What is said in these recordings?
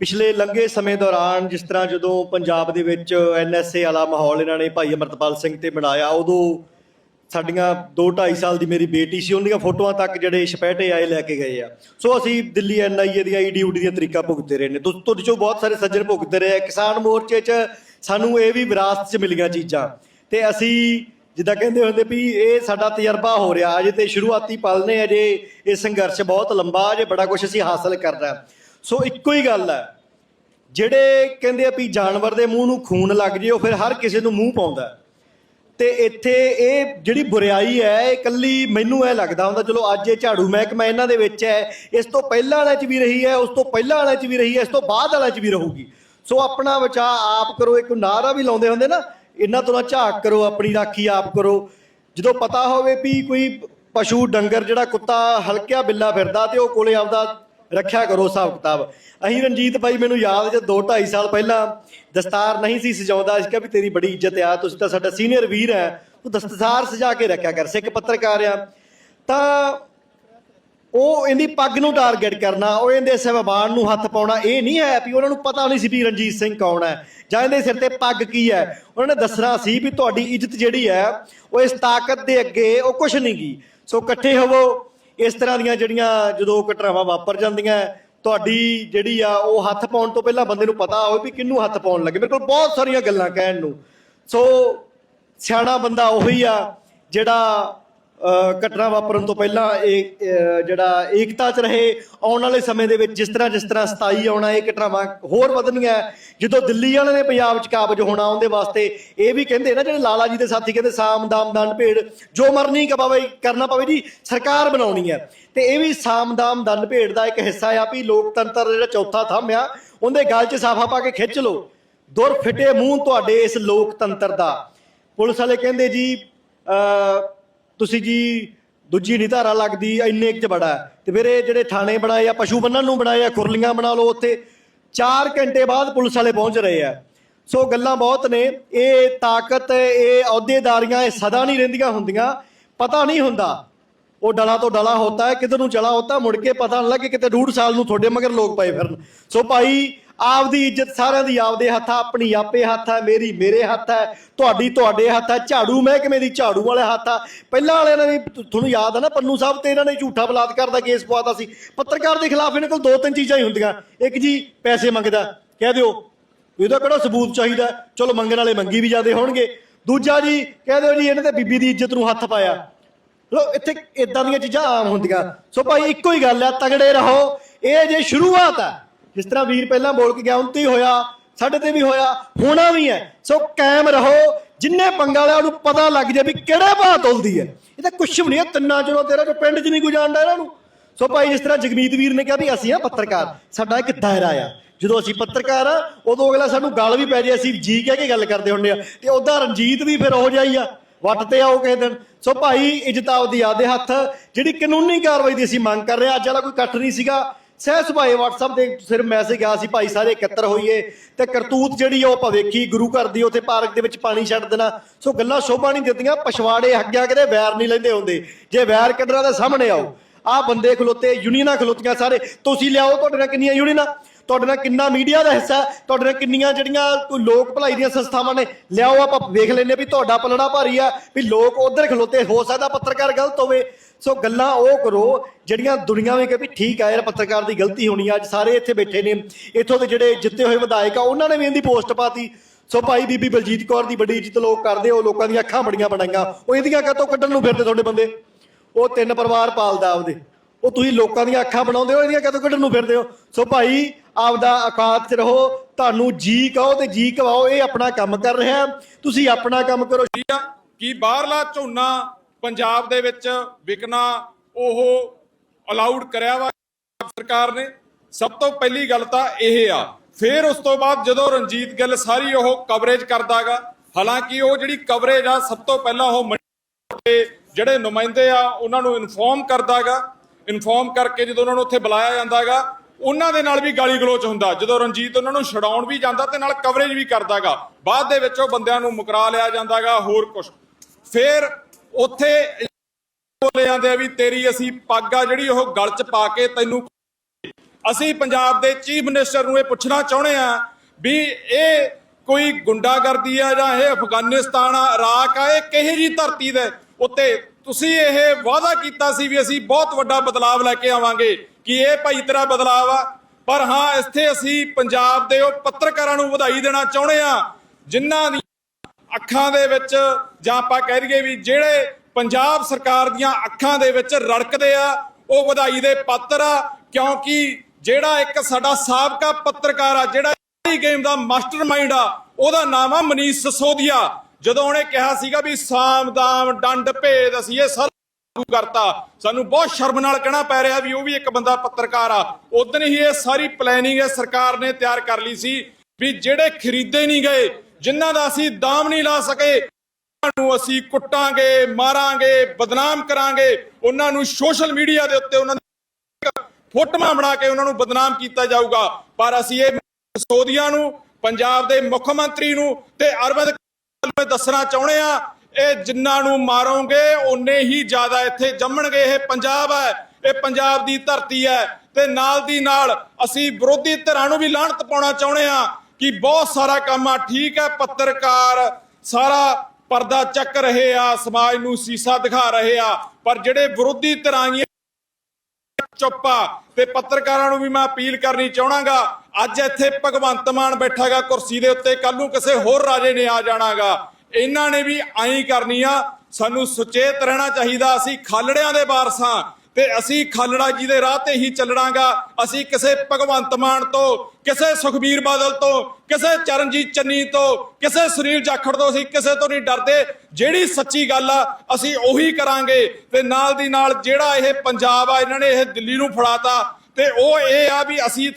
ਪਿਛਲੇ ਲੰਘੇ ਸਮੇਂ ਦੌਰਾਨ ਜਿਸ ਤਰ੍ਹਾਂ ਜਦੋਂ ਪੰਜਾਬ ਦੇ ਵਿੱਚ ਐਨਐਸਏ ਵਾਲਾ ਮਾਹੌਲ ਇਹਨਾਂ ਨੇ ਭਾਈ ਅਮਰਤਪਾਲ ਸਿੰਘ ਤੇ ਬਣਾਇਆ, ਉਦੋਂ ਸਾਡੀਆਂ 2 2.5 ਸਾਲ ਦੀ ਮੇਰੀ ਬੇਟੀ ਸੀ, ਉਹਦੀਆਂ ਫੋਟੋਆਂ ਤੱਕ ਜਿਹੜੇ ਛਪੈਟੇ ਆਏ ਲੈ ਕੇ ਗਏ ਆ। ਸੋ ਅਸੀਂ ਦਿੱਲੀ ਐਨਆਈਏ ਦੀਆਂ ਈਡੀ ਊਡੀ ਦੀਆਂ ਤਰੀਕਾ ਭੁਗਤਦੇ ਰਹੇ ਨੇ। ਤੁਹਾਡੇ ਚੋਂ ਬਹੁਤ ਸਾਰੇ ਸੱਜਣ ਭੁਗਤਦੇ ਰਹੇ ਆ। ਕਿਸਾਨ ਮੋਰਚੇ 'ਚ ਸਾਨੂੰ ਇਹ ਵੀ ਵਿਰਾਸਤ 'ਚ ਮਿਲੀਆਂ ਚੀਜ਼ਾਂ। ਤੇ ਅਸੀਂ ਜਿੱਦਾਂ ਕਹਿੰਦੇ ਹੁੰਦੇ ਵੀ ਇਹ ਸਾਡਾ ਤਜਰਬਾ ਹੋ ਰਿਹਾ, ਅਜੇ ਤੇ ਸ਼ੁਰੂਆਤੀ ਪਲ ਨੇ, ਅਜੇ ਇਹ ਸੰਘਰਸ਼ ਬਹੁਤ ਲੰਬਾ, ਅਜੇ ਬੜਾ ਕੁਝ ਅਸੀਂ ਹਾਸਲ ਕਰਨਾ। ਸੋ ਇੱਕੋ ਹੀ ਗੱਲ ਹੈ। ਜਿਹੜੇ ਕਹਿੰਦੇ ਆ ਵੀ ਜਾਨਵਰ ਦੇ ਮੂੰਹ ਨੂੰ ਖੂਨ ਲੱਗ ਜੇ, ਉਹ ਫਿਰ ਹਰ ਕਿਸੇ ਨੂੰ ਮੂੰਹ ਪਾਉਂਦਾ ਹੈ। ਤੇ ਇੱਥੇ ਇਹ ਜਿਹੜੀ ਬੁਰਾਈ ਹੈ, ਇਹ ਕੱਲੀ ਮੈਨੂੰ ਇਹ ਲੱਗਦਾ ਹੁੰਦਾ, ਚਲੋ ਅੱਜ ਇਹ ਝਾੜੂ ਮਹਿਕਮਾ ਇਹਨਾਂ ਦੇ ਵਿੱਚ ਹੈ, ਇਸ ਤੋਂ ਪਹਿਲਾਂ ਵਾਲੇ 'ਚ ਵੀ ਰਹੀ ਹੈ, ਉਸ ਤੋਂ ਪਹਿਲਾਂ ਵਾਲੇ 'ਚ ਵੀ ਰਹੀ ਹੈ, ਇਸ ਤੋਂ ਬਾਅਦ ਵਾਲੇ 'ਚ ਵੀ ਰਹੂਗੀ। ਸੋ ਆਪਣਾ ਬਚਾਅ ਆਪ ਕਰੋ, ਇੱਕ ਨਾਰਾ ਵੀ ਲਾਉਂਦੇ ਹੁੰਦੇ ਨਾ, ਇਹਨਾਂ ਤੋਂ ਨਾ ਝਾਕ ਕਰੋ, ਆਪਣੀ ਰਾਖੀ ਆਪ ਕਰੋ। ਜਦੋਂ ਪਤਾ ਹੋਵੇ ਵੀ ਕੋਈ ਪਸ਼ੂ ਡੰਗਰ ਜਿਹੜਾ ਕੁੱਤਾ ਹਲਕਿਆ ਬਿੱਲਾ ਫਿਰਦਾ ਤੇ ਉਹ ਕੋਲੇ ਆਪਦਾ ਰੱਖਿਆ ਕਰੋ ਹਿਸਾਬ ਕਿਤਾਬ। ਅਹੀਂ ਰਣਜੀਤ ਭਾਈ, ਮੈਨੂੰ ਯਾਦ ਜੇ 2 2.5 ਸਾਲ ਪਹਿਲਾਂ ਦਸਤਾਰ ਨਹੀਂ ਸੀ ਸਜਾਉਂਦਾ ਇਸ ਕਿਹਾ ਵੀ ਤੇਰੀ ਬੜੀ ਇੱਜ਼ਤ ਆ, ਤੁਸੀਂ ਤਾਂ ਸਾਡਾ ਸੀਨੀਅਰ ਵੀਰ ਹੈ, ਤੂੰ ਦਸਤਾਰ ਸਜਾ ਕੇ ਰੱਖਿਆ ਕਰ, ਸਿੱਖ ਪੱਤਰਕਾਰ ਆ। ਤਾਂ ਉਹ ਇਹਦੀ ਪੱਗ ਨੂੰ ਟਾਰਗੇਟ ਕਰਨਾ, ਉਹ ਇਹਦੇ ਸਹਿਬਾਨ ਨੂੰ ਹੱਥ ਪਾਉਣਾ, ਇਹ ਨਹੀਂ ਹੈ ਵੀ ਉਹਨਾਂ ਨੂੰ ਪਤਾ ਨਹੀਂ ਸੀ ਵੀ ਰਣਜੀਤ ਸਿੰਘ ਕੌਣ ਹੈ, ਜਾਂ ਇਹਦੇ ਸਿਰ ਤੇ ਪੱਗ ਕੀ ਹੈ। ਉਹਨਾਂ ਨੇ ਦੱਸਣਾ ਸੀ ਵੀ ਤੁਹਾਡੀ ਇੱਜ਼ਤ ਜਿਹੜੀ ਹੈ, ਉਹ ਇਸ ਤਾਕਤ ਦੇ ਅੱਗੇ ਉਹ ਕੁਝ ਨਹੀਂ ਗੀ। ਸੋ ਇਕੱਠੇ ਹੋਵੋ ਇਸ ਤਰ੍ਹਾਂ ਦੀਆਂ ਜਿਹੜੀਆਂ ਜਦੋਂ ਘਟਨਾਵਾਂ ਵਾਪਰ ਜਾਂਦੀਆਂ, ਤੁਹਾਡੀ ਜਿਹੜੀ ਆ, ਉਹ ਹੱਥ ਪਾਉਣ ਤੋਂ ਪਹਿਲਾਂ ਬੰਦੇ ਨੂੰ ਪਤਾ ਹੋਵੇ ਵੀ ਕਿਹਨੂੰ ਹੱਥ ਪਾਉਣ ਲੱਗੇ। ਮੇਰੇ ਕੋਲ ਬਹੁਤ ਸਾਰੀਆਂ ਗੱਲਾਂ ਕਹਿਣ ਨੂੰ। ਸੋ, ਸਿਆਣਾ ਬੰਦਾ ਉਹੀ ਆ ਜਿਹੜਾ ਘਟਨਾ ਵਾਪਰਨ ਤੋਂ ਪਹਿਲਾਂ ਇਹ ਜਿਹੜਾ ਏਕਤਾ ਚ ਰਹੇ, ਆਉਣ ਵਾਲੇ ਸਮੇਂ ਦੇ ਵਿੱਚ ਜਿਸ ਤਰ੍ਹਾਂ ਜਿਸ ਤਰ੍ਹਾਂ 27 ਆਉਣਾ, ਇਹ ਘਟਨਾਵਾਂ ਹੋਰ ਵਧਣੀਆਂ ਜਦੋਂ ਦਿੱਲੀ ਵਾਲਿਆਂ ਨੇ ਪੰਜਾਬ ਚ ਕਾਬਜ ਹੋਣਾ, ਉਹਦੇ ਵਾਸਤੇ ਇਹ ਵੀ ਕਹਿੰਦੇ ਨਾ, ਜਿਹੜੇ ਲਾਲਾ ਜੀ ਦੇ ਸਾਥੀ ਕਹਿੰਦੇ, ਸਾਮ ਦਾਮ ਦੰਡ ਭੇੜ ਜੋ ਮਰਨੀ ਕਪਾਵੇ ਕਰਨਾ ਪਵੇ ਜੀ, ਸਰਕਾਰ ਬਣਾਉਣੀ ਹੈ। ਤੇ ਇਹ ਵੀ ਸਾਮ ਦਾਮ ਦੰਡ ਭੇੜ ਦਾ ਇੱਕ ਹਿੱਸਾ ਆ ਵੀ ਲੋਕਤੰਤਰ ਜਿਹੜਾ ਚੌਥਾ ਥੰਮ ਆ, ਉਹਦੇ ਗਲ 'ਚ ਸਾਫਾ ਪਾ ਕੇ ਖਿੱਚ ਲਓ। ਦੁਰ ਫਿੱਟੇ ਮੂੰਹ ਤੁਹਾਡੇ ਇਸ ਲੋਕਤੰਤਰ ਦਾ। ਪੁਲਿਸ ਵਾਲੇ ਕਹਿੰਦੇ ਜੀ, ਅ ਤੁਸੀਂ ਜੀ ਦੂਜੀ ਨਹੀਂ ਧਾਰਾ ਲੱਗਦੀ, ਇੰਨੇ ਕੁ ਚ ਬੜਾ। ਹੈ। ਤੇ ਫਿਰ ਇਹ ਜਿਹੜੇ ਥਾਣੇ ਬਣਾਏ ਆ, ਪਸ਼ੂ ਬੰਨਣ ਨੂੰ ਬਣਾਏ ਆ, ਖੁਰਲੀਆਂ ਬਣਾ ਲਓ ਉੱਥੇ। 4 ਘੰਟੇ ਬਾਅਦ ਪੁਲਿਸ ਵਾਲੇ ਪਹੁੰਚ ਰਹੇ ਆ। ਸੋ ਗੱਲਾਂ ਬਹੁਤ ਨੇ। ਇਹ ਤਾਕਤ, ਇਹ ਅਹੁਦੇਦਾਰੀਆਂ, ਇਹ ਸਦਾ ਨਹੀਂ ਰਹਿੰਦੀਆਂ ਹੁੰਦੀਆਂ। ਪਤਾ ਨਹੀਂ ਹੁੰਦਾ। ਉਹ ਡਲਾ ਤੋਂ ਡਲਾ ਹੁੰਦਾ ਹੈ, ਕਿਧਰ ਨੂੰ ਚਲਾ ਹੁੰਦਾ, ਮੁੜ ਕੇ ਪਤਾ ਨਹੀਂ ਲੱਗੇ ਕਿਤੇ ਡੂਢ ਸਾਲ ਨੂੰ ਤੁਹਾਡੇ ਮਗਰ ਲੋਕ ਪਏ ਫਿਰਨ। ਸੋ ਭਾਈ ਆਪਦੀ ਇੱਜ਼ਤ ਸਾਰਿਆਂ ਦੀ ਆਪਦੇ ਹੱਥ ਆ ਆਪਣੀ ਆਪੇ ਹੱਥ ਹੈ ਮੇਰੀ ਮੇਰੇ ਹੱਥ ਹੈ ਤੁਹਾਡੀ ਤੁਹਾਡੇ ਹੱਥ ਹੈ ਝਾੜੂ ਮਹਿਕਮੇ ਦੀ ਝਾੜੂ ਵਾਲੇ ਹੱਥ। ਆ ਪਹਿਲਾਂ ਵਾਲਿਆਂ ਨੇ ਤੁਹਾਨੂੰ ਯਾਦ ਆ ਨਾ, ਪੰਨੂ ਸਾਹਿਬ ਤੇ ਇਹਨਾਂ ਨੇ ਝੂਠਾ ਬਲਾਤਕਾਰ ਦਾ ਕੇਸ ਪਵਾਤਾ ਸੀ। ਪੱਤਰਕਾਰ ਦੇ ਖਿਲਾਫ ਇਹਨਾਂ ਕੋਲ ਦੋ ਤਿੰਨ ਚੀਜ਼ਾਂ ਹੀ ਹੁੰਦੀਆਂ। ਇੱਕ ਜੀ, ਪੈਸੇ ਮੰਗਦਾ, ਕਹਿ ਦਿਓ, ਇਹਦਾ ਕਿਹੜਾ ਸਬੂਤ ਚਾਹੀਦਾ? ਚਲੋ, ਮੰਗਣ ਵਾਲੇ ਮੰਗੀ ਵੀ ਜਾਂਦੇ ਹੋਣਗੇ। ਦੂਜਾ ਜੀ, ਕਹਿ ਦਿਓ ਜੀ, ਇਹਨਾਂ ਤੇ ਬੀਬੀ ਦੀ ਇੱਜ਼ਤ ਨੂੰ ਹੱਥ ਪਾਇਆ। ਲੋ ਇੱਥੇ ਇਦਾਂ ਦੀਆਂ ਚੀਜ਼ਾਂ ਆਮ ਹੁੰਦੀਆਂ। ਸੋ ਭਾਈ, ਇੱਕੋ ਹੀ ਗੱਲ ਹੈ ਤਗੜੇ ਰਹੋ। ਇਹ ਜੇ ਸ਼ੁਰੂਆਤ ਹੈ ਜਿਸ ਤਰ੍ਹਾਂ ਵੀਰ ਪਹਿਲਾਂ ਬੋਲ ਕੇ ਗਿਆ ਉਨਤੇ ਹੀ ਹੋਇਆ, ਸਾਡੇ ਤੇ ਵੀ ਹੋਇਆ, ਹੋਣਾ ਵੀ ਹੈ। ਸੋ ਕਾਇਮ ਰਹੋ, ਜਿੰਨੇ ਪੰਗਾ ਵਾਲਿਆ ਉਹਨੂੰ ਪਤਾ ਲੱਗ ਜਾਏ ਵੀ ਕਿਹੜੇ ਭਾਅ ਤੁਲਦੀ ਹੈ। ਇਹ ਤਾਂ ਕੁਛ ਵੀ ਨਹੀਂ ਹੈ, ਤਿੰਨਾਂ ਚੋਂ ਤੇਰਾ ਜੋ ਪਿੰਡ 'ਚ ਨਹੀਂ ਕੋਈ ਜਾਣਦਾ ਇਹਨਾਂ ਨੂੰ। ਸੋ ਭਾਈ, ਜਿਸ ਤਰ੍ਹਾਂ ਜਗਮੀਤ ਵੀਰ ਨੇ ਕਿਹਾ ਵੀ ਅਸੀਂ ਆ ਪੱਤਰਕਾਰ, ਸਾਡਾ ਇੱਕ ਦਾਇਰਾ ਆ। ਜਦੋਂ ਅਸੀਂ ਪੱਤਰਕਾਰ ਆ, ਉਦੋਂ ਅਗਲਾ ਸਾਨੂੰ ਗੱਲ ਵੀ ਪੈ ਜੇ, ਅਸੀਂ ਜੀ ਕਹਿ ਕੇ ਗੱਲ ਕਰਦੇ ਹੁੰਦੇ ਆ। ਤੇ ਉਹਦਾ ਰਣਜੀਤ ਵੀ ਫਿਰ ਹੋ ਜਾਈ ਆ, ਵੱਟ ਤੇ ਆਓ ਕਿਸੇ ਦਿਨ। ਸੋ ਭਾਈ, ਇੱਜ਼ਤ ਆਪਦੀ ਆਦੇ ਹੱਥ, ਜਿਹੜੀ ਕਾਨੂੰਨੀ ਕਾਰਵਾਈ ਦੀ ਅਸੀਂ ਮੰਗ ਕਰ ਰਹੇ ਹਾਂ, ਅੱਜ ਵਾਲਾ ਕੋਈ ਇਕੱਠ ਨਹੀਂ ਸੀਗਾ। ਸਹਿ ਸੁਭਾਏ WhatsApp ਦੇ ਸਿਰ ਮੈਸੇਜ ਗਿਆ ਸੀ, ਭਾਈ ਸਾਰੇ ਇਕੱਤਰ ਹੋਈਏ ਤੇ ਕਰਤੂਤ ਜਿਹੜੀ ਆ ਉਹ ਭਵੇਖੀ ਗੁਰੂ ਘਰ ਦੀ ਉੱਥੇ ਪਾਰਕ ਦੇ ਵਿੱਚ ਪਾਣੀ ਛੱਡ ਦੇਣਾ। ਸੋ ਗੱਲਾਂ ਸ਼ੋਭਾ ਨਹੀਂ ਦਿੱਤੀਆਂ ਪਛਵਾੜੇ ਹੱਗਿਆ ਕਿਤੇ ਵੈਰ ਨਹੀਂ ਲੈਂਦੇ ਹੁੰਦੇ। ਜੇ ਵੈਰ ਕੱਢਣਾ ਤਾਂ ਸਾਹਮਣੇ ਆਓ, ਆਹ ਬੰਦੇ ਖਲੋਤੇ, ਯੂਨੀਅਨਾਂ ਖਲੋਤੀਆਂ ਸਾਰੇ, ਤੁਸੀਂ ਲਿਆਓ, ਤੁਹਾਡੇ ਨਾਲ ਕਿੰਨੀਆਂ ਯੂਨੀਅਨਾਂ? ਤੁਹਾਡੇ ਨਾਲ ਕਿੰਨਾ ਮੀਡੀਆ ਦਾ ਹਿੱਸਾ ਹੈ? ਤੁਹਾਡੇ ਨਾਲ ਕਿੰਨੀਆਂ ਜਿਹੜੀਆਂ ਕੋਈ ਲੋਕ ਭਲਾਈ ਦੀਆਂ ਸੰਸਥਾਵਾਂ ਨੇ, ਲਿਆਓ ਆਪਾਂ ਵੇਖ ਲੈਨੇ ਵੀ ਤੁਹਾਡਾ ਪਲੜਾ ਭਾਰੀ ਆ, ਵੀ ਲੋਕ ਉਧਰ ਖਲੋਤੇ, ਹੋ ਸਕਦਾ ਪੱਤਰਕਾਰ ਗਲਤ ਹੋਵੇ। ਸੋ ਗੱਲਾਂ ਉਹ ਕਰੋ, ਜਿਹੜੀਆਂ ਦੁਨੀਆ ਵਿੱਚ ਵੀ ਠੀਕ ਆ ਯਾਰ, ਪੱਤਰਕਾਰ ਦੀ ਗਲਤੀ ਹੋਣੀ ਆ, ਅੱਜ ਸਾਰੇ ਇੱਥੇ ਬੈਠੇ ਨੇ। ਇੱਥੋਂ ਦੇ ਜਿਹੜੇ ਜਿੱਤੇ ਹੋਏ ਵਿਧਾਇਕ ਆ, ਉਹਨਾਂ ਨੇ ਵੀ ਇਹਦੀ ਪੋਸਟ ਪਾਤੀ। ਸੋ ਭਾਈ ਬੀਬੀ ਬਲਜੀਤ ਕੌਰ ਦੀ ਬੜੀ ਇੱਜ਼ਤ ਲੋਕ ਕਰਦੇ ਉਹ ਲੋਕਾਂ ਦੀਆਂ ਅੱਖਾਂ ਬੜੀਆਂ ਬਣਾਈਆਂ। ਉਹ ਇਹਦੀਆਂ ਕਾਹਤੋਂ ਕੱਢਣ ਨੂੰ ਫਿਰਦੇ ਤੁਹਾਡੇ ਬੰਦੇ? ਉਹ ਤਿੰਨ ਪਰਿਵਾਰ ਪਾਲਦਾ ਆਪਦੇ। ਉਹ ਤੁਸੀਂ ਲੋਕਾਂ ਦੀਆਂ ਅੱਖਾਂ ਬਣਾਉਂਦੇ ਹੋ, ਇਹਦੀਆਂ ਕਦੋਂ ਕੱਢਣ ਨੂੰ ਫਿਰਦੇ ਹੋ? ਸੋ ਭਾਈ ਆਪਦਾ ਔਕਾਤ 'ਚ ਰਹੋ, ਤੁਹਾਨੂੰ ਜੀ ਕਹੋ ਤੇ ਜੀ ਕਵਾਓ, ਇਹ ਆਪਣਾ ਕੰਮ ਕਰ ਰਿਹਾ ਤੁਸੀਂ ਆਪਣਾ ਕੰਮ ਕਰੋ। ਕੀ ਬਾਹਰਲਾ ਝੋਨਾ ਪੰਜਾਬ ਦੇ ਵਿੱਚ ਵਿਕਣਾ ਉਹ ਅਲਾਉਡ ਕਰਿਆ ਵਾ ਸਰਕਾਰ ਨੇ? ਸਭ ਤੋਂ ਪਹਿਲੀ ਗੱਲ ਤਾਂ ਇਹ ਆ। ਫਿਰ ਉਸ ਤੋਂ ਬਾਅਦ ਜਦੋਂ ਰਣਜੀਤ ਗਿੱਲ ਸਾਰੀ ਉਹ ਕਵਰੇਜ ਕਰਦਾਗਾ, ਹਾਲਾਂਕਿ ਉਹ ਜਿਹੜੀ ਕਵਰੇਜ ਆ, ਸਭ ਤੋਂ ਪਹਿਲਾਂ ਉਹ ਜਿਹੜੇ ਨੁਮਾਇੰਦੇ ਆ, ਉਹਨਾਂ ਨੂੰ ਇਨਫੋਰਮ ਕਰਦਾਗਾ। ਇਨਫੋਰਮ ਕਰਕੇ ਜਦੋਂ ਉਹਨਾਂ ਨੂੰ ਉੱਥੇ ਬੁਲਾਇਆ ਜਾਂਦਾਗਾ ਉਹਨਾਂ ਦੇ ਨਾਲ ਵੀ ਗਾਲੀ ਗਲੋਚ ਹੁੰਦਾ। ਜਦੋਂ ਰਣਜੀਤ ਉਹਨਾਂ ਨੂੰ ਛਡਾਉਣ ਵੀ ਜਾਂਦਾ ਤੇ ਨਾਲ ਕਵਰੇਜ ਵੀ ਕਰਦਾਗਾ। ਬਾਅਦ ਦੇ ਵਿੱਚ ਉਹ ਬੰਦਿਆਂ ਨੂੰ ਮੁਕਰਾ ਲਿਆ ਜਾਂਦਾਗਾ, ਹੋਰ ਕੁਝ ਫਿਰ ਉੱਥੇ ਬੋਲੇ ਜਾਂਦੇ ਆ ਵੀ ਤੇਰੀ ਅਸੀਂ ਪੱਗ ਆ ਜਿਹੜੀ ਉਹ ਗਲ 'ਚ ਪਾ ਕੇ ਤੈਨੂੰ ਅਸੀਂ ਪੰਜਾਬ ਦੇ ਚੀਫ ਮਿਨਿਸਟਰ ਨੂੰ ਇਹ ਪੁੱਛਣਾ ਚਾਹੁੰਦੇ ਆ ਵੀ ਇਹ ਕੋਈ ਗੁੰਡਾਗਰਦੀ ਆ ਜਾਂ ਇਹ ਅਫਗਾਨਿਸਤਾਨ ਆ, ਇਰਾਕ ਆ, ਇਹ ਕਿਹੇ ਜੀ ਧਰਤੀ ਦੇ ਉੱਤੇ ਤੁਸੀਂ ਇਹ ਵਾਅਦਾ ਕੀਤਾ ਸੀ ਵੀ ਅਸੀਂ ਬਹੁਤ ਵੱਡਾ ਬਦਲਾਵ ਲੈ ਕੇ ਆਵਾਂਗੇ। ਕਿ ਇਹ ਭਾਈ ਤੇਰਾ ਬਦਲਾਵ ਆ। ਪਰ ਹਾਂ, ਇੱਥੇ ਅਸੀਂ ਪੰਜਾਬ ਦੇ ਉਹ ਪੱਤਰਕਾਰਾਂ ਨੂੰ ਵਧਾਈ ਦੇਣਾ ਚਾਹੁੰਦੇ ਆ ਜਿਨ੍ਹਾਂ ਦੀ ਅੱਖਾਂ ਦੇ ਵਿੱਚ ਜਾਂ ਆਪਾਂ ਕਹਿ ਦਈਏ ਵੀ ਜਿਹੜੇ ਪੰਜਾਬ ਸਰਕਾਰ ਦੀਆਂ ਅੱਖਾਂ ਦੇ ਵਿੱਚ ਰੜਕਦੇ ਆ, ਉਹ ਵਧਾਈ ਦੇ ਪਾਤਰ ਆ, ਕਿਉਂਕਿ ਜਿਹੜਾ ਇੱਕ ਸਾਡਾ ਸਾਬਕਾ ਪੱਤਰਕਾਰ ਆ, ਜਿਹੜਾ ਇਹ ਗੇਮ ਦਾ ਮਾਸਟਰਮਾਈਂਡ ਆ, ਉਹਦਾ ਨਾਮ ਆ ਮਨੀਸ਼ ਸਸੋਦੀਆ। ਜਦੋਂ ਉਹਨੇ ਕਿਹਾ ਸੀਗਾ ਵੀ ਸਾਮ, ਦਾਮ, ਡੰਡ, ਭੇਦ, ਅਸੀਂ ਇਹ ਸਾਰਾ ਕਰਤਾ। ਸਾਨੂੰ ਬਹੁਤ ਸ਼ਰਮ ਨਾਲ ਕਹਿਣਾ ਪੈ ਰਿਹਾ ਵੀ ਉਹ ਵੀ ਇੱਕ ਬੰਦਾ ਪੱਤਰਕਾਰ ਆ। ਉਦੋਂ ਹੀ ਇਹ ਸਾਰੀ ਪਲੈਨਿੰਗ ਇਹ ਸਰਕਾਰ ਨੇ ਤਿਆਰ ਕਰ ਲਈ ਸੀ ਵੀ ਜਿਹੜੇ ਖਰੀਦੇ ਨਹੀਂ ਗਏ, ਜਿਨ੍ਹਾਂ ਦਾ ਅਸੀਂ ਦਾਮ ਨਹੀਂ ਲਾ ਸਕੇ ਨੂੰ ਅਸੀਂ ਕੁੱਟਾਂਗੇ, ਮਾਰਾਂਗੇ, ਬਦਨਾਮ ਕਰਾਂਗੇ। ਉਹਨਾਂ ਨੂੰ ਸੋਸ਼ਲ ਮੀਡੀਆ ਦੇ ਉੱਤੇ ਉਹਨਾਂ ਦੀ ਫੋਟੋਆਂ ਬਣਾ ਕੇ ਉਹਨਾਂ ਨੂੰ ਬਦਨਾਮ ਕੀਤਾ ਜਾਊਗਾ। ਪਰ ਅਸੀਂ ਇਹ ਸੋਦੀਆਂ ਨੂੰ, ਪੰਜਾਬ ਦੇ ਮੁੱਖ ਮੰਤਰੀ ਨੂੰ ਤੇ ਅਰਵਿੰਦ ਨੂੰ ਦੱਸਣਾ ਚਾਹੁੰਦੇ ਆ ਇਹ ਜਿਨ੍ਹਾਂ ਨੂੰ ਮਾਰੋਗੇ, ਓਨੇ ਹੀ ਜ਼ਿਆਦਾ ਇੱਥੇ ਜੰਮਣਗੇ। ਇਹ ਪੰਜਾਬ ਹੈ, ਇਹ ਪੰਜਾਬ ਦੀ ਧਰਤੀ ਹੈ ਤੇ ਨਾਲ ਦੀ ਨਾਲ ਅਸੀਂ ਵਿਰੋਧੀ ਧਿਰਾਂ ਨੂੰ ਵੀ ਲਾਹਣਤ ਪਾਉਣਾ ਚਾਹੁੰਦੇ ਆ ਕਿ ਬਹੁਤ ਸਾਰਾ ਕੰਮ ਆ, ਠੀਕ ਹੈ, ਪੱਤਰਕਾਰ ਸਾਰਾ ਪਰਦਾ ਚੱਕ ਰਹੇ ਆ, ਸਮਾਜ ਨੂੰ ਸੀਸਾ ਦਿਖਾ ਰਹੇ ਆ, ਪਰ ਜਿਹੜੇ ਵਿਰੋਧੀ ਧਿਰਾਂ ਦੀਆਂ ਚੁੱਪ ਆ, ਤੇ ਪੱਤਰਕਾਰਾਂ ਨੂੰ ਵੀ ਮੈਂ ਅਪੀਲ ਕਰਨੀ ਚਾਹਣਾਗਾ, ਅੱਜ ਇੱਥੇ ਭਗਵੰਤ ਮਾਨ ਬੈਠਾਗਾ ਕੁਰਸੀ ਦੇ ਉੱਤੇ ਕੱਲ ਨੂੰ ਕਿਸੇ ਹੋਰ ਰਾਜੇ ਨੇ ਆ ਜਾਣਾਗਾ। ਇਹਨਾਂ ਨੇ ਵੀ ਐਂ ਕਰਨੀ ਆ, ਸਾਨੂੰ ਸੁਚੇਤ ਰਹਿਣਾ ਚਾਹੀਦਾ, ਅਸੀਂ ਖਾਲੜਿਆਂ ਦੇ ਵਾਰਸਾਂ ਤੇ ਅਸੀਂ ਖਾਲੜਾ ਜੀ ਦੇ ਰਾਹ ਤੇ ਹੀ ਚੱਲਣਾਗਾ ਅਸੀਂ ਕਿਸੇ ਭਗਵੰਤ ਮਾਨ ਤੋਂ, ਕਿਸੇ ਸੁਖਬੀਰ ਬਾਦਲ ਤੋਂ, ਕਿਸੇ ਚਰਨਜੀਤ ਚੰਨੀ ਤੋਂ, ਕਿਸੇ ਸੁਨੀਲ ਜਾਖੜ ਤੋਂ ਅਸੀਂ ਕਿਸੇ ਤੋਂ ਨਹੀਂ ਡਰਦੇ। ਜਿਹੜੀ ਸੱਚੀ ਗੱਲ ਆ, ਅਸੀਂ ਉਹੀ ਕਰਾਂਗੇ ਤੇ ਨਾਲ ਦੀ ਨਾਲ ਜਿਹੜਾ ਇਹ ਪੰਜਾਬ ਆ, ਇਹਨਾਂ ਨੇ ਇਹ ਦਿੱਲੀ ਨੂੰ ਫੜਾਤਾ ਤੇ ਉਹ ਇਹ ਆ ਵੀ ਅਸੀਂ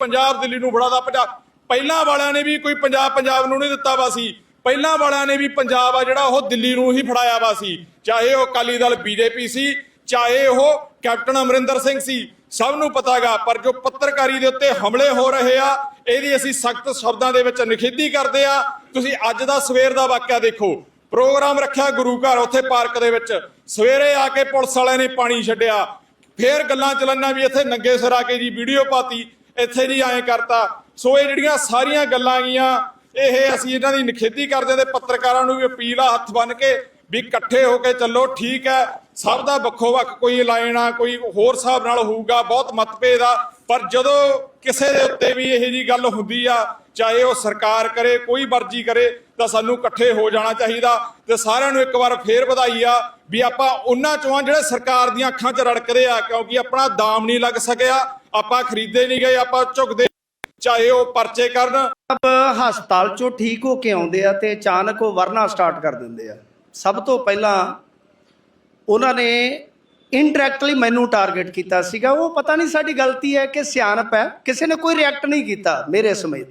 ਪੰਜਾਬ ਦਿੱਲੀ ਨੂੰ ਫੜਾਦਾ ਪੰਜਾਬ ਪਹਿਲਾਂ ਵਾਲਿਆਂ ਨੇ ਵੀ ਕੋਈ ਪੰਜਾਬ ਪੰਜਾਬ ਨੂੰ ਨਹੀਂ ਦਿੱਤਾ ਵਾ ਸੀ। ਪਹਿਲਾਂ ਵਾਲਿਆਂ ਨੇ ਵੀ ਪੰਜਾਬ ਆ ਜਿਹੜਾ ਉਹ ਦਿੱਲੀ ਨੂੰ ਹੀ ਫੜਾਇਆ ਵਾ ਸੀ। ਚਾਹੇ ਉਹ ਅਕਾਲੀ ਦਲ ਬੀਜੇਪੀ ਸੀ, ਚਾਹੇ ਉਹ ਕੈਪਟਨ ਅਮਰਿੰਦਰ ਸਿੰਘ ਸੀ, ਸਭ ਨੂੰ ਪਤਾਗਾ ਪਰ ਜੋ ਪੱਤਰਕਾਰੀ ਦੇ ਉੱਤੇ ਹਮਲੇ ਹੋ ਰਹੇ ਆ, ਇਹਦੀ ਅਸੀਂ ਸਖਤ ਸ਼ਬਦਾਂ ਦੇ ਵਿੱਚ ਨਿਖੇਧੀ ਕਰਦੇ ਆ। ਤੁਸੀਂ ਅੱਜ ਦਾ ਸਵੇਰ ਦਾ ਵਾਕਿਆ ਦੇਖੋ। ਪ੍ਰੋਗਰਾਮ ਰੱਖਿਆ ਗੁਰੂ ਘਰ ਉੱਥੇ ਪਾਰਕ ਦੇ ਵਿੱਚ। ਸਵੇਰੇ ਆ ਕੇ ਪੁਲਿਸ ਵਾਲਿਆਂ ਨੇ ਪਾਣੀ ਛੱਡਿਆ। ਫੇਰ ਗੱਲਾਂ ਚੱਲਣਾ ਵੀ ਇੱਥੇ ਨੰਗੇ ਸਿਰ ਆ ਕੇ ਜੀ ਵੀਡੀਓ ਪਾਤੀ, ਇੱਥੇ ਜੀ ਐਂ ਕਰਤਾ। ਸੋ ਇਹ ਜਿਹੜੀਆਂ ਸਾਰੀਆਂ ਗੱਲਾਂ ਗੀਆਂ ਇਹ ਅਸੀਂ ਇਹਨਾਂ ਦੀ ਨਿਖੇਧੀ ਕਰਦੇ ਤੇ ਪੱਤਰਕਾਰਾਂ ਨੂੰ ਵੀ ਅਪੀਲ ਆ ਹੱਥ ਬੰਨ ਕੇ ਵੀ ਇਕੱਠੇ ਹੋ ਕੇ ਚੱਲੋ, ਠੀਕ ਹੈ, ਸਭ ਦਾ ਵੱਖੋ ਵੱਖ ਕੋਈ ਲਾਈਨ ਆ, ਕੋਈ ਹੋਰ ਹਿਸਾਬ ਨਾਲ ਹੋਊਗਾ, ਬਹੁਤ ਮਤਭੇਦ ਆ, ਪਰ ਜਦੋਂ ਕਿਸੇ ਦੇ ਉੱਤੇ ਵੀ ਇਹੋ ਜੀ ਗੱਲ ਹੁੰਦੀ ਆ, ਚਾਹੇ ਉਹ ਸਰਕਾਰ ਕਰੇ, ਕੋਈ ਮਰਜ਼ੀ ਕਰੇ, ਤਾਂ ਸਾਨੂੰ ਇਕੱਠੇ ਹੋ ਜਾਣਾ ਚਾਹੀਦਾ ਤੇ ਸਾਰਿਆਂ ਨੂੰ ਇੱਕ ਵਾਰ ਫੇਰ ਵਧਾਈ ਆ ਵੀ ਆਪਾਂ ਉਹਨਾਂ ਚੋਂ ਆ ਜਿਹੜੇ ਸਰਕਾਰ ਦੀਆਂ ਅੱਖਾਂ 'ਚ ਰੜਕਦੇ ਆ, ਕਿਉਂਕਿ ਆਪਣਾ ਦਾਮ ਨਹੀਂ ਲੱਗ ਸਕਿਆ, ਆਪਾਂ ਖਰੀਦੇ ਨਹੀਂ ਗਏ, ਆਪਾਂ ਝੁਕਦੇ ਚਾਹੇ ਉਹ ਪਰਚੇ ਕਰਨ। ਅਬ ਹਸਪਤਾਲ ਚੋਂ ਠੀਕ ਹੋ ਕੇ ਆਉਂਦੇ ਆ ਤੇ ਅਚਾਨਕ ਉਹ ਵਰਨਾ ਸਟਾਰਟ ਕਰ ਦਿੰਦੇ ਆ। ਸਭ ਤੋਂ ਪਹਿਲਾਂ ਉਹਨਾਂ ਨੇ ਇਨਡਾਇਰੈਕਟਲੀ ਮੈਨੂੰ ਟਾਰਗੇਟ ਕੀਤਾ ਸੀਗਾ। ਉਹ ਪਤਾ ਨਹੀਂ ਸਾਡੀ ਗਲਤੀ ਹੈ ਕਿ ਸਿਆਣਪ ਹੈ। ਕਿਸੇ ਨੇ ਕੋਈ ਰਿਐਕਟ ਨਹੀਂ ਕੀਤਾ ਮੇਰੇ ਸਮੇਤ।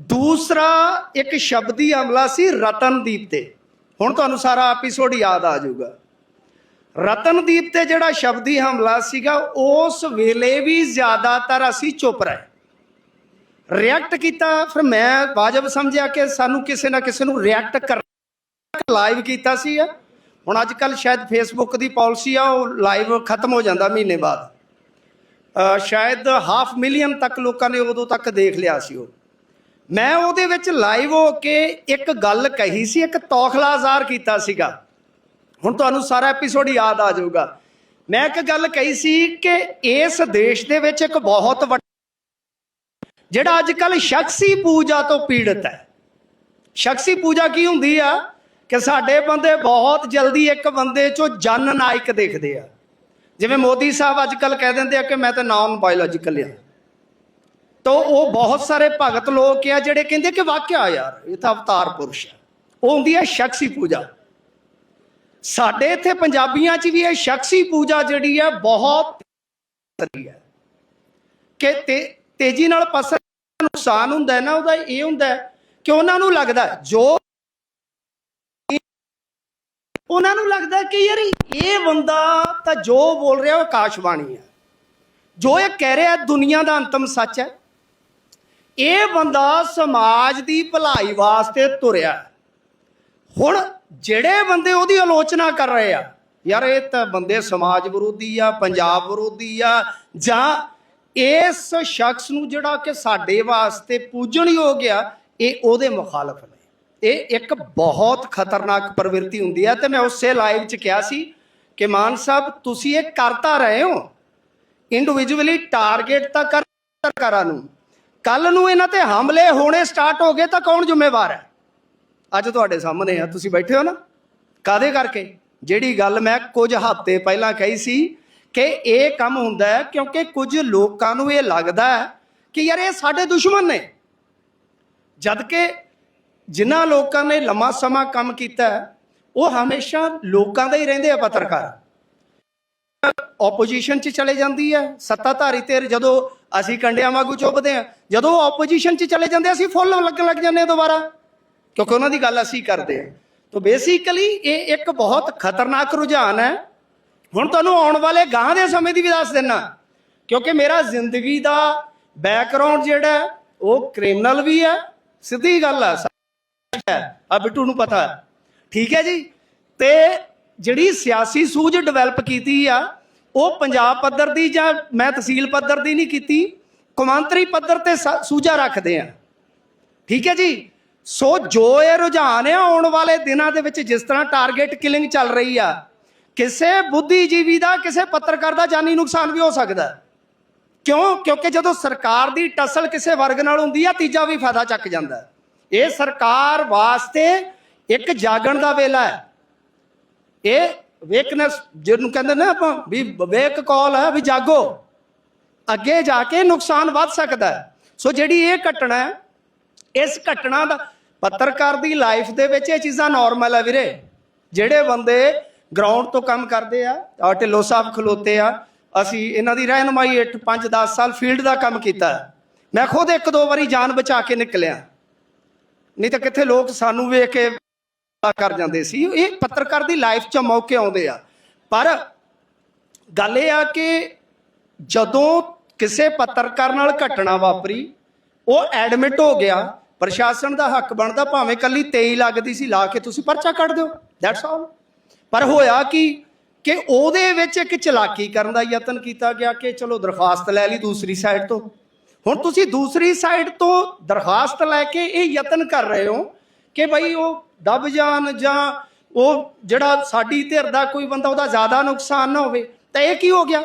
ਦੂਸਰਾ ਇੱਕ ਸ਼ਬਦੀ ਹਮਲਾ ਸੀ ਰਤਨਦੀਪ ਤੇ। ਹੁਣ ਤੁਹਾਨੂੰ ਸਾਰਾ ਐਪੀਸੋਡ ਯਾਦ ਆ ਜਾਊਗਾ। ਰਤਨਦੀਪ ਤੇ ਜਿਹੜਾ ਸ਼ਬਦੀ ਹਮਲਾ ਸੀਗਾ, ਉਸ ਵੇਲੇ ਵੀ ਜ਼ਿਆਦਾਤਰ ਅਸੀਂ ਚੁੱਪ ਰਹੇ। ਰਿਐਕਟ ਕੀਤਾ, ਫਿਰ ਮੈਂ ਵਾਜਬ ਸਮਝਿਆ ਕਿ ਸਾਨੂੰ ਕਿਸੇ ਨਾ ਕਿਸੇ ਨੂੰ ਰਿਐਕਟ ਕਰ ਲਾਈਵ ਕੀਤਾ ਸੀ ਹੁਣ ਅੱਜ ਕੱਲ ਸ਼ਾਇਦ ਫੇਸਬੁੱਕ ਦੀ ਪਾਲਿਸੀ ਆ, ਉਹ ਲਾਈਵ ਖਤਮ ਹੋ ਜਾਂਦਾ ਮਹੀਨੇ ਬਾਅਦ। ਸ਼ਾਇਦ ਹਾਫ ਮਿਲੀਅਨ ਤੱਕ ਲੋਕਾਂ ਨੇ ਉਦੋਂ ਤੱਕ ਦੇਖ ਲਿਆ ਸੀ ਉਹ। ਮੈਂ ਉਹਦੇ ਵਿੱਚ ਲਾਈਵ ਹੋ ਕੇ ਇੱਕ ਗੱਲ ਕਹੀ ਸੀ, ਇੱਕ ਤੌਖਲਾ ਜ਼ਾਹਰ ਕੀਤਾ ਸੀਗਾ। ਹੁਣ ਤੁਹਾਨੂੰ ਸਾਰਾ ਐਪੀਸੋਡ ਯਾਦ ਆ ਜਾਊਗਾ। ਮੈਂ ਇੱਕ ਗੱਲ ਕਹੀ ਸੀ ਕਿ ਇਸ ਦੇਸ਼ ਦੇ ਵਿੱਚ ਇੱਕ ਬਹੁਤ ਵੱਡਾ ਜਿਹੜਾ ਅੱਜ ਕੱਲ ਸ਼ਖਸੀ ਪੂਜਾ ਤੋਂ ਪੀੜਤ ਹੈ। ਸ਼ਖਸੀ ਪੂਜਾ ਕੀ ਹੁੰਦੀ ਆ? ਕਿ ਸਾਡੇ ਬੰਦੇ ਬਹੁਤ ਜਲਦੀ ਇੱਕ ਬੰਦੇ ਚੋਂ ਜਨ ਨਾਇਕ ਦੇਖਦੇ ਆ। ਜਿਵੇਂ ਮੋਦੀ ਸਾਹਿਬ ਅੱਜ ਕੱਲ ਕਹਿ ਦਿੰਦੇ ਆ ਕਿ ਮੈਂ ਤਾਂ ਨਾਨ ਬਾਇਓਲੋਜੀਕਲ ਆ। ਤਾਂ ਉਹ ਬਹੁਤ ਸਾਰੇ ਭਗਤ ਲੋਕ ਆ ਜਿਹੜੇ ਕਹਿੰਦੇ ਕਿ ਵਾਕਿਆ ਯਾਰ, ਇਹ ਤਾਂ ਅਵਤਾਰ ਪੁਰਸ਼ ਹੈ ਉਹ ਹੁੰਦੀ ਹੈ ਸ਼ਖਸੀ ਪੂਜਾ। ਸਾਡੇ ਇੱਥੇ ਪੰਜਾਬੀਆਂ 'ਚ ਵੀ ਇਹ ਸ਼ਖਸੀ ਪੂਜਾ ਜਿਹੜੀ ਹੈ ਬਹੁਤ ਹੈ। ਕਿ ਤੇਜ਼ੀ ਨਾਲ ਪਸਰ ਨੁਕਸਾਨ ਹੁੰਦਾ ਨਾ, ਉਹਦਾ ਇਹ ਹੁੰਦਾ ਕਿ ਉਹਨਾਂ ਨੂੰ ਲੱਗਦਾ ਜੋ ਉਹਨਾਂ ਨੂੰ ਲੱਗਦਾ ਕਿ ਯਾਰ ਇਹ ਬੰਦਾ ਤਾਂ ਜੋ ਬੋਲ ਰਿਹਾ ਉਹ ਆਕਾਸ਼ਵਾਣੀ ਹੈ। ਜੋ ਇਹ ਕਹਿ ਰਿਹਾ ਦੁਨੀਆ ਦਾ ਅੰਤਮ ਸੱਚ ਹੈ। ਇਹ ਬੰਦਾ ਸਮਾਜ ਦੀ ਭਲਾਈ ਵਾਸਤੇ ਤੁਰਿਆ ਹੁਣ ਜਿਹੜੇ ਬੰਦੇ ਉਹਦੀ ਆਲੋਚਨਾ ਕਰ ਰਹੇ ਆ, ਯਾਰ ਇਹ ਤਾਂ ਬੰਦੇ ਸਮਾਜ ਵਿਰੋਧੀ ਆ, ਪੰਜਾਬ ਵਿਰੋਧੀ ਆ, ਜਾਂ ਇਸ ਸ਼ਖਸ ਨੂੰ ਜਿਹੜਾ ਕਿ ਸਾਡੇ ਵਾਸਤੇ ਪੂਜਣਯੋਗ ਆ, ਇਹ ਉਹਦੇ ਮੁਖਾਲਫ ਨੇ। ਇਹ ਇੱਕ ਬਹੁਤ ਖਤਰਨਾਕ ਪ੍ਰਵਿਰਤੀ ਹੁੰਦੀ ਹੈ ਤੇ ਮੈਂ ਉਸੇ ਲਾਈਵ 'ਚ ਕਿਹਾ ਸੀ ਕਿ ਮਾਨ ਸਾਹਿਬ, ਤੁਸੀਂ ਇਹ ਕਰਤਾ ਰਹੇ ਹੋ। ਇੰਡੀਵਿਜੂਅਲੀ ਟਾਰਗੇਟ ਤਾਂ ਕਰ ਸਰਕਾਰਾਂ ਨੂੰ। ਕੱਲ ਨੂੰ ਇਹਨਾਂ ਤੇ ਹਮਲੇ ਹੋਣੇ ਸਟਾਰਟ ਹੋ ਗਏ ਤਾਂ ਕੌਣ ਜ਼ਿੰਮੇਵਾਰ ਹੈ? ਅੱਜ ਤੁਹਾਡੇ ਸਾਹਮਣੇ ਆ, ਤੁਸੀਂ ਬੈਠੇ ਹੋ ਨਾ? ਕਾਦੇ ਕਰਕੇ? ਜਿਹੜੀ ਗੱਲ ਮੈਂ ਕੁਝ ਹਫ਼ਤੇ ਪਹਿਲਾਂ ਕਹੀ ਸੀ ਕਿ ਇਹ ਕੰਮ ਹੁੰਦਾ ਹੈ ਕਿਉਂਕਿ ਕੁਝ ਲੋਕਾਂ ਨੂੰ ਇਹ ਲੱਗਦਾ ਹੈ ਕਿ ਯਾਰ ਇਹ ਸਾਡੇ ਦੁਸ਼ਮਣ ਨੇ। ਜਦ ਕਿ ਜਿਨ੍ਹਾਂ ਲੋਕਾਂ ਨੇ ਲੰਮਾ ਸਮਾਂ ਕੰਮ ਕੀਤਾ ਉਹ ਹਮੇਸ਼ਾ ਲੋਕਾਂ ਦਾ ਹੀ ਰਹਿੰਦੇ ਆ ਪੱਤਰਕਾਰ। ਆਪੋਜੀਸ਼ਨ 'ਚ ਚਲੇ ਜਾਂਦੀ ਹੈ, ਸੱਤਾਧਾਰੀ ਧਿਰ ਜਦੋਂ ਅਸੀਂ ਕੰਡਿਆਂ ਵਾਂਗੂ ਚੁੱਭਦੇ ਆ ਜਦੋਂ ਆਪੋਜੀਸ਼ਨ 'ਚ ਚਲੇ ਜਾਂਦੇ ਅਸੀਂ ਫੁੱਲ ਲੱਗਣ ਲੱਗ ਜਾਂਦੇ ਆ ਦੁਬਾਰਾ। ਕਿਉਂਕਿ ਉਹਨਾਂ ਦੀ ਗੱਲ ਅਸੀਂ ਕਰਦੇ ਆ ਤਾਂ ਬੇਸਿਕਲੀ ਇਹ ਇੱਕ ਬਹੁਤ ਖਤਰਨਾਕ ਰੁਝਾਨ ਹੈ। ਹੁਣ ਤੁਹਾਨੂੰ ਆਉਣ ਵਾਲੇ ਗਾਂ ਦੇ ਸਮੇਂ ਦੀ ਵੀ ਦੱਸ ਦਿੰਨਾ। ਕਿਉਂਕਿ ਮੇਰਾ ਜ਼ਿੰਦਗੀ ਦਾ ਬੈਕਗ੍ਰਾਉਂਡ ਜਿਹੜਾ ਉਹ ਕ੍ਰਿਮੀਨਲ ਵੀ ਹੈ, ਸਿੱਧੀ ਗੱਲ ਹੈ, ਆ ਬਿੱਟੂ ਨੂੰ ਪਤਾ ਠੀਕ ਹੈ ਜੀ? ਤੇ ਜਿਹੜੀ ਸਿਆਸੀ ਸੂਝ ਡਿਵੈਲਪ ਕੀਤੀ ਆ, ਉਹ ਪੰਜਾਬ ਪੱਧਰ ਦੀ ਜਾਂ ਮੈਂ ਤਹਿਸੀਲ ਪੱਧਰ ਦੀ ਨਹੀਂ ਕੀਤੀ, ਕੌਮਾਂਤਰੀ ਪੱਧਰ ਤੇ ਸ- ਸੂਝਾ ਰੱਖਦੇ ਆ। ਠੀਕ ਹੈ ਜੀ? ਸੋ ਜੋ ਇਹ ਰੁਝਾਨ ਹੈ ਆਉਣ ਵਾਲੇ ਦਿਨਾਂ ਦੇ ਵਿੱਚ ਜਿਸ ਤਰ੍ਹਾਂ ਟਾਰਗੇਟ ਕਿਲਿੰਗ ਚੱਲ ਰਹੀ ਆ, ਕਿਸੇ ਬੁੱਧੀਜੀਵੀ ਦਾ, ਕਿਸੇ ਪੱਤਰਕਾਰ ਦਾ ਜਾਨੀ ਨੁਕਸਾਨ ਵੀ ਹੋ ਸਕਦਾ। ਕਿਉਂ? ਕਿਉਂਕਿ ਜਦੋਂ ਸਰਕਾਰ ਦੀ ਟਸਲ ਕਿਸੇ ਵਰਗ ਨਾਲ ਹੁੰਦੀ ਆ, ਤੀਜਾ ਵੀ ਫਾਇਦਾ ਚੱਕ ਜਾਂਦਾ। ਇਹ ਸਰਕਾਰ ਵਾਸਤੇ ਇੱਕ ਜਾਗਣ ਦਾ ਵੇਲਾ ਹੈ। ਇਹ ਵੇਕਨੈਸ ਜਿਹਨੂੰ ਕਹਿੰਦੇ ਨਾ ਆਪਾਂ ਵੀ ਵੇਕ ਕਾਲ ਹੈ ਵੀ ਜਾਗੋ। ਅੱਗੇ ਜਾ ਕੇ ਨੁਕਸਾਨ ਵੱਧ ਸਕਦਾ ਹੈ। ਸੋ ਜਿਹੜੀ ਇਹ ਘਟਨਾ ਹੈ, ਇਸ ਘਟਨਾ ਦਾ ਪੱਤਰਕਾਰ ਦੀ ਲਾਈਫ ਦੇ ਵਿੱਚ ਇਹ ਚੀਜ਼ਾਂ ਨਾਰਮਲ ਹੈ ਵੀਰੇ। ਜਿਹੜੇ ਬੰਦੇ ਗਰਾਊਂਡ ਤੋਂ ਕੰਮ ਕਰਦੇ ਆ ਆ ਢਿੱਲੋਂ ਸਾਹਿਬ ਖਲੋਤੇ ਆ, ਅਸੀਂ ਇਹਨਾਂ ਦੀ ਰਹਿਨਮਾਈ 8 5 10 ਸਾਲ ਫੀਲਡ ਦਾ ਕੰਮ ਕੀਤਾ। ਮੈਂ ਖੁਦ ਇੱਕ ਦੋ ਵਾਰੀ ਜਾਨ ਬਚਾ ਕੇ ਨਿਕਲਿਆ। ਨਹੀਂ ਤਾਂ ਕਿੱਥੇ ਲੋਕ ਸਾਨੂੰ ਵੇਖ ਕੇ ਕਰ ਜਾਂਦੇ ਸੀ। ਇਹ ਪੱਤਰਕਾਰ ਦੀ ਲਾਈਫ 'ਚ ਮੌਕੇ ਆਉਂਦੇ ਆ। ਪਰ ਗੱਲ ਇਹ ਆ ਕਿ ਜਦੋਂ ਕਿਸੇ ਪੱਤਰਕਾਰ ਨਾਲ ਘਟਨਾ ਵਾਪਰੀ, ਉਹ ਐਡਮਿਟ ਹੋ ਗਿਆ। ਪ੍ਰਸ਼ਾਸਨ ਦਾ ਹੱਕ ਬਣਦਾ ਭਾਵੇਂ ਕੱਲੀ 23 ਲੱਗਦੀ ਸੀ, ਲਾ ਕੇ ਤੁਸੀਂ ਪਰਚਾ ਕੱਢ ਦਿਓ। ਦੈਟਸ ਆਲ ਪਰ ਹੋਇਆ ਕੀ ਕਿ ਉਹਦੇ ਵਿੱਚ ਇੱਕ ਚਲਾਕੀ ਕਰਨ ਦਾ ਯਤਨ ਕੀਤਾ ਗਿਆ ਕਿ ਚਲੋ ਦਰਖਾਸਤ ਲੈ ਲਈ ਦੂਸਰੀ ਸਾਈਡ ਤੋਂ। ਹੁਣ ਤੁਸੀਂ ਦੂਸਰੀ ਸਾਈਡ ਤੋਂ ਦਰਖਾਸਤ ਲੈ ਕੇ ਇਹ ਯਤਨ ਕਰ ਰਹੇ ਹੋ ਕਿ ਭਾਈ ਉਹ ਦਬ ਜਾਣ ਜਾਂ ਉਹ ਜਿਹੜਾ ਸਾਡੀ ਧਿਰ ਦਾ ਕੋਈ ਬੰਦਾ ਉਹਦਾ ਜ਼ਿਆਦਾ ਨੁਕਸਾਨ ਨਾ ਹੋਵੇ। ਤਾਂ ਇਹ ਕੀ ਹੋ ਗਿਆ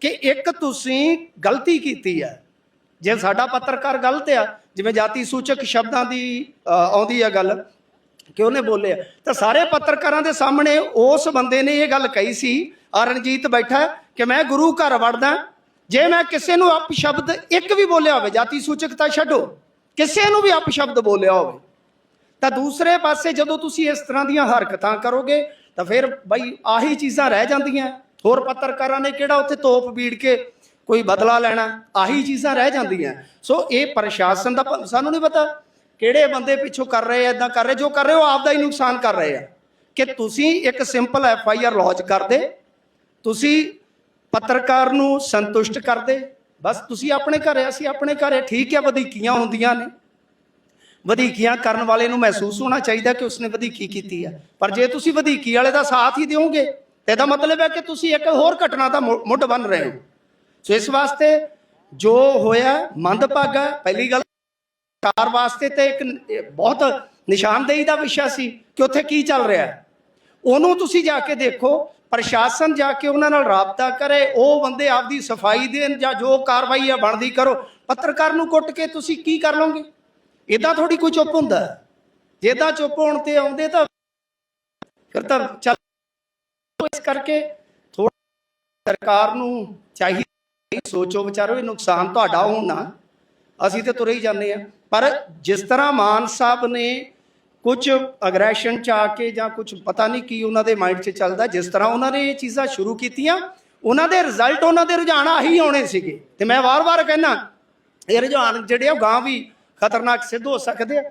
ਕਿ ਇੱਕ ਤੁਸੀਂ ਗਲਤੀ ਕੀਤੀ ਹੈ। ਜੇ ਸਾਡਾ ਪੱਤਰਕਾਰ ਗਲਤ ਆ, ਜਿਵੇਂ ਜਾਤੀ ਸੂਚਕ ਸ਼ਬਦਾਂ ਦੀ ਆਉਂਦੀ ਆ ਗੱਲ, ਕਿ ਉਹਨੇ ਬੋਲਿਆ ਤਾਂ ਸਾਰੇ ਪੱਤਰਕਾਰਾਂ ਦੇ ਸਾਹਮਣੇ ਉਸ ਬੰਦੇ ਨੇ ਇਹ ਗੱਲ ਕਹੀ ਸੀ ਅਰਣਜੀਤ ਬੈਠਾ, ਕਿ ਮੈਂ ਗੁਰੂ ਘਰ ਵੜਦਾ, ਜੇ ਮੈਂ ਕਿਸੇ ਨੂੰ ਅਪ ਸ਼ਬਦ ਇੱਕ ਵੀ ਬੋਲਿਆ ਹੋਵੇ, ਜਾਤੀ ਸੂਚਕਤਾ ਛੱਡੋ, ਕਿਸੇ ਨੂੰ ਵੀ ਅਪ ਸ਼ਬਦ ਬੋਲਿਆ ਹੋਵੇ, ਤਾਂ ਦੂਸਰੇ ਪਾਸੇ ਜਦੋਂ ਤੁਸੀਂ ਇਸ ਤਰ੍ਹਾਂ ਦੀਆਂ ਹਰਕਤਾਂ ਕਰੋਗੇ, ਤਾਂ ਫਿਰ ਬਈ ਆਹੀ ਚੀਜ਼ਾਂ ਰਹਿ ਜਾਂਦੀਆਂ, ਹੋਰ ਪੱਤਰਕਾਰਾਂ ਨੇ ਕਿਹੜਾ ਉੱਥੇ ਤੋਪ ਬੀੜ ਕੇ ਕੋਈ ਬਦਲਾ ਲੈਣਾ, ਆਹੀ ਚੀਜ਼ਾਂ ਰਹਿ ਜਾਂਦੀਆਂ। ਸੋ ਇਹ ਪ੍ਰਸ਼ਾਸਨ ਦਾ ਸਾਨੂੰ ਨਹੀਂ ਪਤਾ ਕਿਹੜੇ ਬੰਦੇ ਪਿੱਛੋਂ ਕਰ ਰਹੇ ਆ ਇਦਾਂ ਕਰ ਰਹੇ ਜੋ ਕਰ ਰਹੇ ਉਹ ਆਪਦਾ ਹੀ ਨੁਕਸਾਨ ਕਰ ਰਹੇ ਆ। ਕਿ ਤੁਸੀਂ ਇੱਕ simple F I R launch ਕਰਦੇ, ਤੁਸੀਂ ਪੱਤਰਕਾਰ ਨੂੰ ਸੰਤੁਸ਼ਟ ਕਰਦੇ, ਬਸ ਤੁਸੀਂ ਆਪਣੇ ਘਰੇ ਅਸੀਂ ਆਪਣੇ ਘਰੇ ਠੀਕ ਹੈ ਵਧੀਕੀਆਂ ਹੁੰਦੀਆਂ ਨੇ। ਵਧੀਕੀਆਂ ਕਰਨ ਵਾਲੇ ਨੂੰ ਮਹਿਸੂਸ ਹੋਣਾ ਚਾਹੀਦਾ ਕਿ ਉਸਨੇ ਵਧੀਕੀ ਕੀਤੀ ਹੈ ਪਰ ਜੇ ਤੁਸੀਂ ਵਧੀਕੀ ਵਾਲੇ ਦਾ ਸਾਥ ਹੀ ਦਿਓਗੇ ਤੇ ਇਹਦਾ ਮਤਲਬ ਹੈ ਕਿ ਤੁਸੀਂ ਇੱਕ ਹੋਰ ਘਟਨਾ ਦਾ ਮੁ- ਮੁੱਢ ਬਣ ਰਹੇ ਹੋ। ਸੋ ਇਸ ਵਾਸਤੇ ਜੋ ਹੋਇਆ, ਮੰਦਭਾਗਾ, ਪਹਿਲੀ ਗੱਲ ਸਰਕਾਰ ਵਾਸਤੇ ਤੇ ਇੱਕ ਬਹੁਤ ਨਿਸ਼ਾਨਦੇਹੀ ਦਾ ਵਿਸ਼ਾ ਸੀ ਕਿ ਉੱਥੇ ਕੀ ਚੱਲ ਰਿਹਾ ਹੈ। ਉਹਨੂੰ ਤੁਸੀਂ ਜਾ ਕੇ ਦੇਖੋ, ਪ੍ਰਸ਼ਾਸਨ ਜਾ ਕੇ ਉਹਨਾਂ ਨਾਲ ਰਾਬਤਾ ਕਰੇ, ਉਹ ਬੰਦੇ ਆਪਦੀ ਸਫ਼ਾਈ ਦੇਣ ਜਾਂ ਜੋ ਕਾਰਵਾਈ ਆ ਬਣਦੀ ਕਰੋ। ਪੱਤਰਕਾਰ ਨੂੰ ਕੁੱਟ ਕੇ ਤੁਸੀਂ ਕੀ ਕਰ ਲਓਗੇ? ਇਦਾਂ ਥੋੜੀ ਕੋਈ ਚੁੱਪ ਹੁੰਦਾ। ਹੈ। ਜੇ ਏਦਾਂ ਚੁੱਪ ਹੋਣ ਤੇ ਆਉਂਦੇ ਤਾਂ ਫਿਰ ਤਾਂ ਚੱਲ ਇਸ ਕਰਕੇ ਥੋੜਾ ਸਰਕਾਰ ਨੂੰ ਚਾਹੀਦਾ ਸੋਚੋ ਵਿਚਾਰੋ, ਇਹ ਨੁਕਸਾਨ ਤੁਹਾਡਾ ਹੋਣਾ। ਅਸੀਂ ਤੇ ਤੁਰੇ ਹੀ ਜਾਂਦੇ ਆ। ਪਰ ਜਿਸ ਤਰ੍ਹਾਂ ਮਾਨ ਸਾਹਿਬ ਨੇ ਕੁਝ ਅਗਰੈਸ਼ਨ ਚ ਆ ਕੇ ਜਾਂ ਕੁਝ ਪਤਾ ਨਹੀਂ ਕੀ ਉਹਨਾਂ ਦੇ ਮਾਈਂਡ 'ਚ ਚੱਲਦਾ, ਜਿਸ ਤਰ੍ਹਾਂ ਉਹਨਾਂ ਨੇ ਇਹ ਚੀਜ਼ਾਂ ਸ਼ੁਰੂ ਕੀਤੀਆਂ, ਉਹਨਾਂ ਦੇ ਰਿਜ਼ਲਟ ਉਹਨਾਂ ਦੇ ਰੁਝਾਨ ਆਹੀ ਆਉਣੇ ਸੀਗੇ। ਤੇ ਮੈਂ ਵਾਰ-ਵਾਰ ਕਹਿੰਦਾ, ਇਹ ਰੁਝਾਨ ਜਿਹੜੇ ਆ, ਉਹ ਗਾਂ ਵੀ ਖਤਰਨਾਕ ਸਿੱਧ ਹੋ ਸਕਦੇ ਆ।